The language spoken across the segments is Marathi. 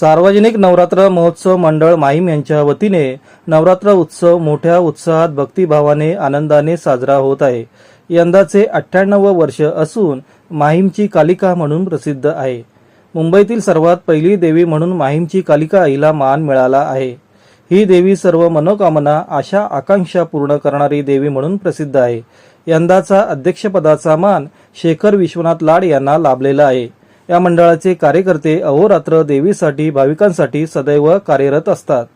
सार्वजनिक नवरात्र महोत्सव मंडळ माहीम यांच्या वतीने नवरात्र उत्सव मोठ्या उत्साहात भक्तिभावाने आनंदाने साजरा होत आहे. यंदाचे अठ्ठ्याण्णव वर्ष असून माहीमची कालिका म्हणून प्रसिद्ध आहे. मुंबईतील सर्वात पहिली देवी म्हणून माहीमची कालिका आईला मान मिळाला आहे. ही देवी सर्व मनोकामना आशा आकांक्षा पूर्ण करणारी देवी म्हणून प्रसिद्ध आहे. यंदाचा अध्यक्षपदाचा मान शेखर विश्वनाथ लाड यांना लाभलेला आहे. या मंडळाचे कार्यकर्ते अहोरात्र देवीसाठी भाविकांसाठी सदैव कार्यरत असतात.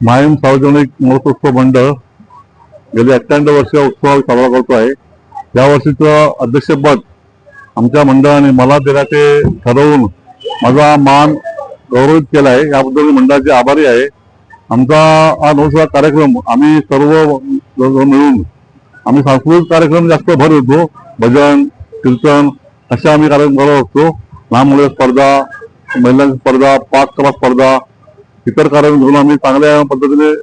मायम सार्वजनिक महोत्सव मंडळ गेली अठ्ठ्याण्णव वर्ष उत्सव साजरा करतो आहे. या वर्षीचं अध्यक्षपद आमच्या मंडळाने मला देण्याचे ठरवून माझा मान गौरवित केला आहे याबद्दल मी मंडळाचे आभारी आहे. आमचा हा नवसा कार्यक्रम आम्ही सर्व मिळून आम्ही सांस्कृतिक कार्यक्रम जास्त भर देतो. भजन कीर्तन असे आम्ही कार्यक्रम करत असतो. लहान मुले स्पर्धा महिलांची स्पर्धा पाककला स्पर्धा इतर कार्यक्रम घेऊन आम्ही चांगल्या पद्धतीने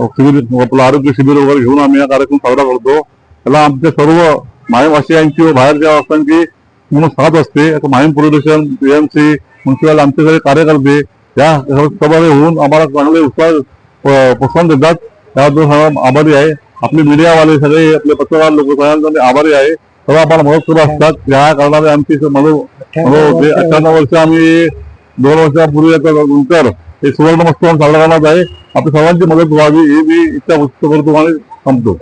शिबिर आपलं आरोग्य शिबिर वगैरे घेऊन आम्ही हा कार्यक्रम साजरा करतो. त्याला आमच्या सर्व मायवासियांची व बाहेरच्या वासियांची पूर्ण साथ असते. आता माहीम पोलीस पीएमसी म्युन्सिपल आमचे सगळे कार्यकर्ते या सहभागी होऊन आम्हाला चांगले उत्साह प्रोत्साहन देतात. त्याबद्दल सर्व आभारी आहे आपले मीडियावाले सगळे आपले पत्रकार लोक सगळ्यांचे आभारी आहे. सर्व आम्हाला मदत असतात या कारणाने आमची अठ्ठ्याण्णव वर्ष आम्ही दोन वर्षापूर्वी नंतर हे सुवर्ण महोत्सव साजरा करण्यात आहे. आपल्या सर्वांची मदत व्हावी ही मी इच्छा व्यक्त करतो आणि थांबतो